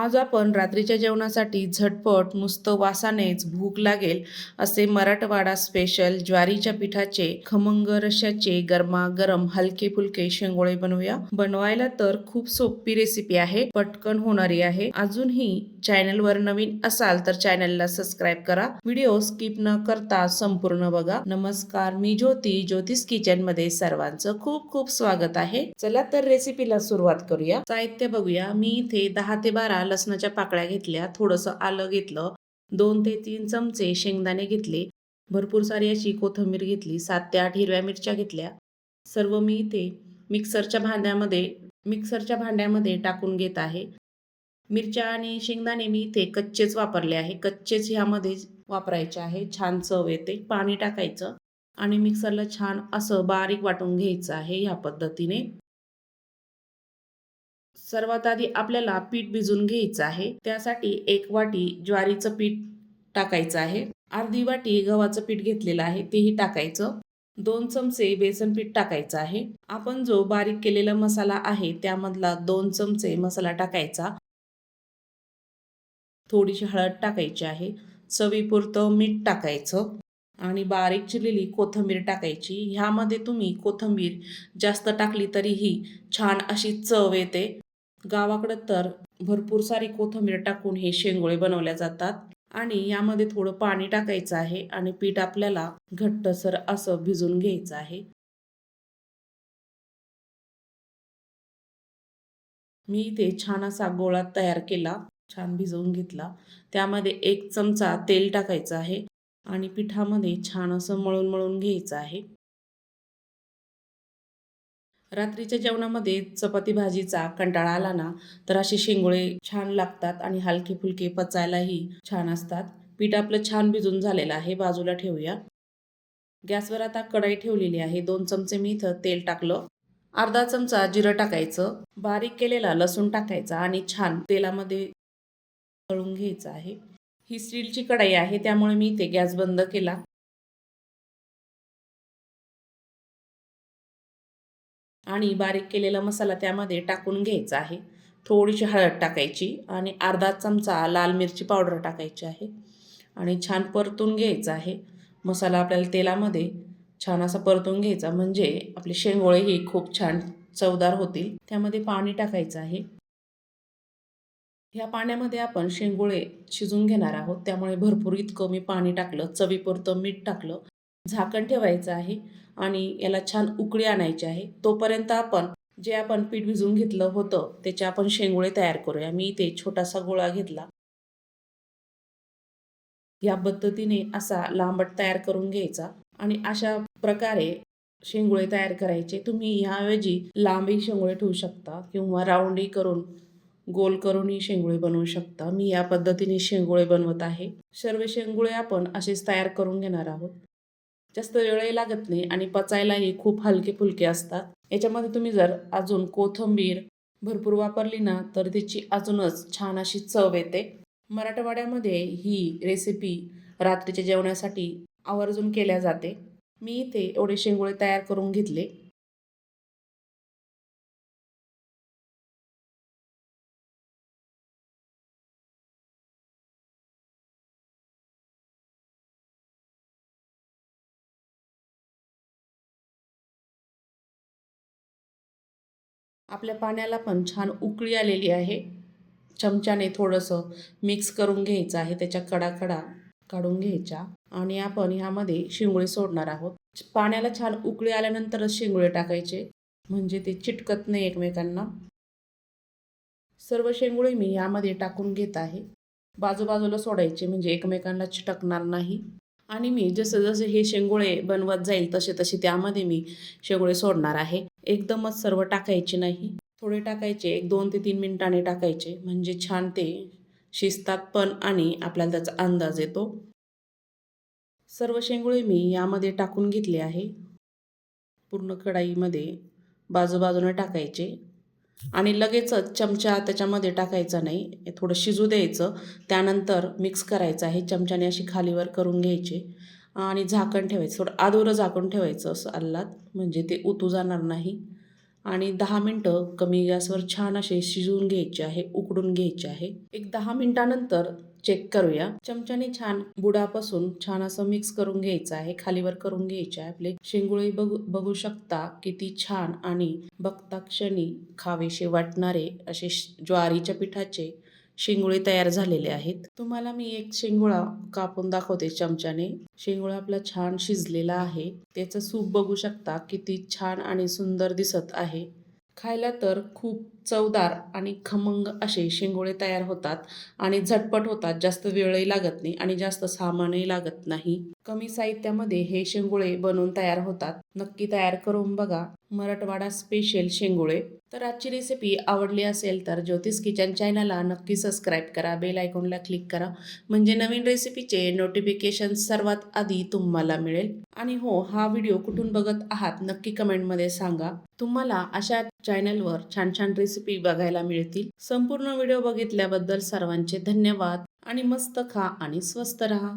आज आपण रात्रीच्या जेवणासाठी झटपट नुसतं वासानेच भूक लागेल असे मराठवाडा स्पेशल ज्वारीच्या पिठाचे खमंग रशाचे गरमागरम हलके फुलके शेंगोळे बनवूया. बनवायला तर खूप सोपी रेसिपी आहे पटकन होणारी आहे. अजूनही चॅनलवर नवीन असाल तर चॅनलला सबस्क्राईब करा. व्हिडिओ स्किप न करता संपूर्ण बघा. नमस्कार मी ज्योती. ज्योतिष किचनमध्ये सर्वांचं खूप खूप स्वागत आहे. चला तर रेसिपीला सुरुवात करूया. साहित्य बघूया. मी इथे दहा ते बारा लसणाच्या पाकळ्या घेतल्या थोडंसं आलं घेतलं दोन ते तीन चमचे शेंगदाणे घेतले भरपूर सारी अशी कोथिंबीर घेतली सात ते आठ हिरव्या मिरच्या घेतल्या. सर्व मी इथे मिक्सरच्या भांड्यामध्ये मिक्सरच्या भांड्यामध्ये टाकून घेत आहे. मिरच्या आणि शेंगदाणे मी इथे कच्चेच वापरले आहे. कच्चेच ह्यामध्ये वापरायचे आहे. छान चव येते. पाणी टाकायचं आणि मिक्सरला छान असं बारीक वाटून घ्यायचं आहे ह्या पद्धतीने. सर्वात आधी आपल्याला पीठ भिजून घ्यायचं आहे. त्यासाठी एक वाटी ज्वारीचं पीठ टाकायचं आहे. अर्धी वाटी गव्हाचं पीठ घेतलेलं आहे तेही टाकायचं. दोन चमचे बेसन पीठ टाकायचं आहे. आपण जो बारीक केलेला मसाला आहे त्यामधला दोन चमचे मसाला टाकायचा. थोडीशी हळद टाकायची आहे. चवीपुरतं मीठ टाकायचं. आणि बारीक चिरलेली कोथिंबीर टाकायची. ह्यामध्ये तुम्ही कोथिंबीर जास्त टाकली तरीही छान अशी चव येते. गावाकडं तर भरपूर सारी कोथिंबीर टाकून हे शेंगोळे बनवल्या जातात आणि यामध्ये थोडं पाणी टाकायचं आहे आणि पीठ आपल्याला घट्टसर असं भिजून घ्यायचं आहे. मी इथे छान असा गोळा तयार केला छान भिजवून घेतला. त्यामध्ये एक चमचा तेल टाकायचं आहे आणि पिठामध्ये छान असं मळून मळून घ्यायचं आहे. रात्रीच्या जेवणामध्ये चपाती भाजीचा कंटाळा आला ना तर असे शेंगोळे छान लागतात आणि हलके फुलके पचायलाही छान असतात. पीठ आपलं छान भिजून झालेलं आहे बाजूला ठेवूया. गॅसवर आता कढाई ठेवलेली आहे. दोन चमचे मी इथं तेल टाकलं. अर्धा चमचा जिरं टाकायचं. बारीक केलेला लसूण टाकायचा आणि छान तेलामध्ये तळून घ्यायचं आहे. ही स्टीलची कढाई आहे त्यामुळे मी इथे गॅस बंद केला. आणि बारीक केलेला मसाला त्यामध्ये टाकून घ्यायचा आहे. थोडीशी हळद टाकायची आणि अर्धा चमचा लाल मिरची पावडर टाकायची आहे. आणि छान परतून घ्यायचं आहे. मसाला आपल्याला तेलामध्ये छान असा परतून घ्यायचा म्हणजे आपले शेंगोळेही खूप छान चवदार होतील. त्यामध्ये पाणी टाकायचं आहे. ह्या पाण्यामध्ये आपण शेंगोळे शिजून घेणार आहोत. त्यामुळे भरपूर इतकं मी पाणी टाकलं चवीपुरतं मीठ टाकलं. झाकण ठेवायचं आहे आणि याला छान उकळी आणायची आहे. तोपर्यंत आपण जे आपण पीठ भिजून घेतलं होतं त्याचे आपण शेंगोळे तयार करूया. मी इथे छोटासा गोळा घेतला. या पद्धतीने असा लांबट तयार करून घ्यायचा आणि अशा प्रकारे शेंगोळे तयार करायचे. तुम्ही ह्याऐवजी लांबही शेंगोळे ठेवू शकता किंवा राऊंडही करून गोल करूनही शेंगोळे बनवू शकता. मी या पद्धतीने शेंगोळे बनवत आहे. सर्व शेंगोळे आपण असेच तयार करून घेणार आहोत. जास्त वेळही लागत नाही आणि पचायलाही खूप हलके फुलके असतात. याच्यामध्ये तुम्ही जर अजून कोथिंबीर भरपूर वापरली ना तर त्याची अजूनच छान अशी चव येते. मराठवाड्यामध्ये ही रेसिपी रात्रीच्या जेवणासाठी आवर्जून केल्या जाते. मी इथे एवढे शेंगोळे तयार करून घेतले. आपल्या पाण्याला पण छान उकळी आलेली आहे. चमच्याने थोडंसं मिक्स करून घ्यायचं आहे. त्याच्या कडा कडा काढून घ्यायच्या. आणि आपण ह्यामध्ये शिंगोळे सोडणार आहोत. पाण्याला छान उकळी आल्यानंतरच शिंगोळे टाकायचे. म्हणजे ते चिटकत नाही एकमेकांना. सर्व शेंगोळे मी यामध्ये टाकून घेत आहे. बाजूबाजूला सोडायचे. म्हणजे एकमेकांना चिटकणार नाही. आणि मी जसं जसं हे शेंगोळे बनवत जाईल तसे तसे त्यामध्ये मी शेंगोळे सोडणार आहे. एकदमच सर्व टाकायचे नाही. थोडे टाकायचे एक दोन ते तीन मिनिटाने टाकायचे. म्हणजे छान ते शिजतात पण आणि आपल्याला त्याचा अंदाज येतो. सर्व शेंगोळे मी यामध्ये टाकून घेतले आहे. पूर्ण कढाईमध्ये बाजूबाजूने टाकायचे. आणि लगेचच चमचा त्याच्यामध्ये टाकायचा नाही. थोडं शिजू द्यायचं. त्यानंतर मिक्स करायचं आहे. चमच्याने अशी खालीवर करून घ्यायचे. आणि झाकण ठेवायचं. थोडं आदोरं झाकून ठेवायचं असं अल्लात. म्हणजे ते उतू जाणार नाही. आणि दहा मिनटं कमी गॅसवर छान असे शिजवून घ्यायचे आहे उकडून घ्यायचे आहे. एक दहा मिनिटानंतर चेक करूया. चमच्याने छान बुडापासून छान असं मिक्स करून घ्यायचं आहे खालीवर करून घ्यायचे आहे आपले. शेंगुळे बघू बघू शकता किती छान आणि बघता क्षणी खावेसे वाटणारे असे ज्वारीच्या पिठाचे शेंगुळे तयार झालेले आहेत. तुम्हाला मी एक शेंगुळा कापून दाखवते चमच्याने. शेंगुळा आपला छान शिजलेला आहे. त्याचं सूप बघू शकता किती छान आणि सुंदर दिसत आहे. खायला तर खूप चवदार आणि खमंग असे शेंगोळे तयार होतात आणि झटपट होतात जास्त वेळही लागत नाही आणि जास्त सामानही लागत नाही. कमी साहित्यामध्ये हे शेंगोळे बनवून तयार होतात. नक्की तयार करून बघा. मराठवाडा स्पेशल शेंगोळे. तर आजची रेसिपी आवडली असेल तर ज्योतिष किचन चॅनलला नक्की सबस्क्राईब करा. बेल आयकॉनला क्लिक करा. म्हणजे नवीन रेसिपीचे नोटिफिकेशन सर्वात आधी तुम्हाला मिळेल. आणि हो हा व्हिडिओ कुठून बघत आहात नक्की कमेंटमध्ये सांगा. तुम्हाला अशा चॅनलवर छान छान रेसिपी बघायला मिळतील. संपूर्ण व्हिडिओ बघितल्याबद्दल सर्वांचे धन्यवाद आणि मस्त खा आणि स्वस्त रहा.